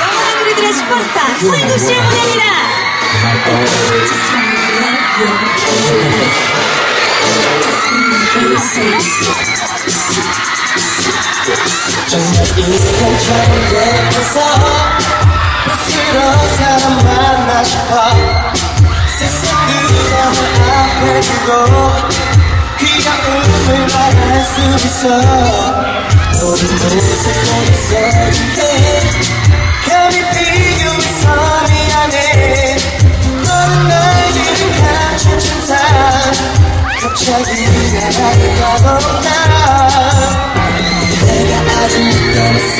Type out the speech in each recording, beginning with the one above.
영원한 우리들의 슈퍼스타 서인국 씨의 무대입니다. 정말 인생처럼 예뻐서 부스러운 사람 만나 싶어 세상 그대를 앞에 두고 귀여움을 말할 수 있어 모든 모습 보였었는데 감히 비교해서 미안해 너는 날 지금 감춘 갑자기 나를 가본다 내가 아직 느껴봤어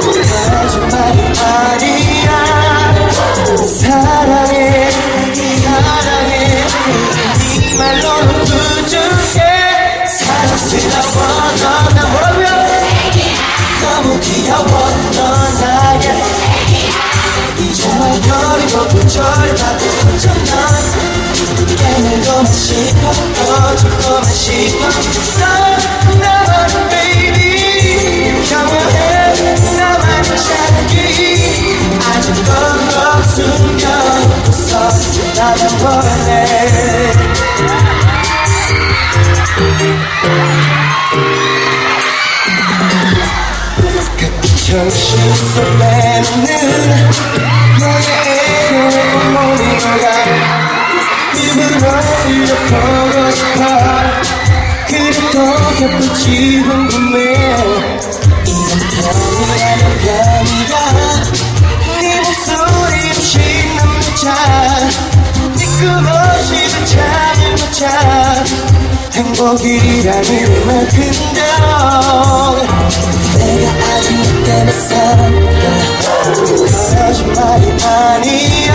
거짓말이 아니야 사랑해 사랑해 네 말로는 부족해. 사랑스러 정신 속 내놓는 너의 애교의 모닝가 입으로 흘려보고 싶어 그래도 곁붙이 궁금해 이런 편이라는 편이야 네 목소리 없이 남자 네 꿈없이도 잠을 못자 행복이라는 만큼 더 내가 아직 느껴봤어 거짓말이 아니야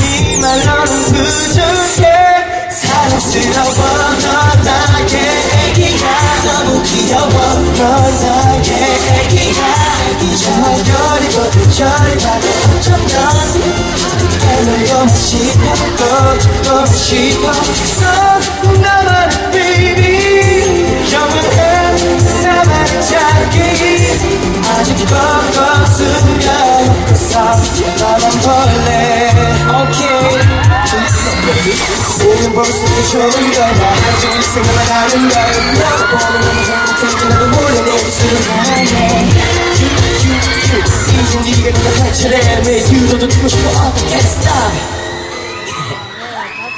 네 말로는 부족해 사랑스러워 넌 나의 애기야 너무 귀여워 넌 나의 애기야 정말 여리고 부절이 받은 넌 깨물고만 싶어 꺼주고만 싶어 넌 나만 baby 영원해 나만 찾기 아직도 너 숨겨놓고서 나만 볼래 보는 모습이 좋은가 나 가지고 있는 생각만 하는 걸 나도 보는 너무 행복했지 나도 몰래 내 입술을 향해 이중 네가 내가 탈출해 내 유도도 듣고 싶어 I can't stop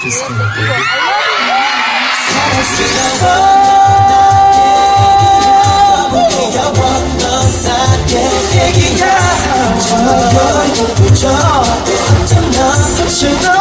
Just gonna be 사랑스러워 보기가 원없다게 얘기야 저걸 못 붙여 한참 난 붙여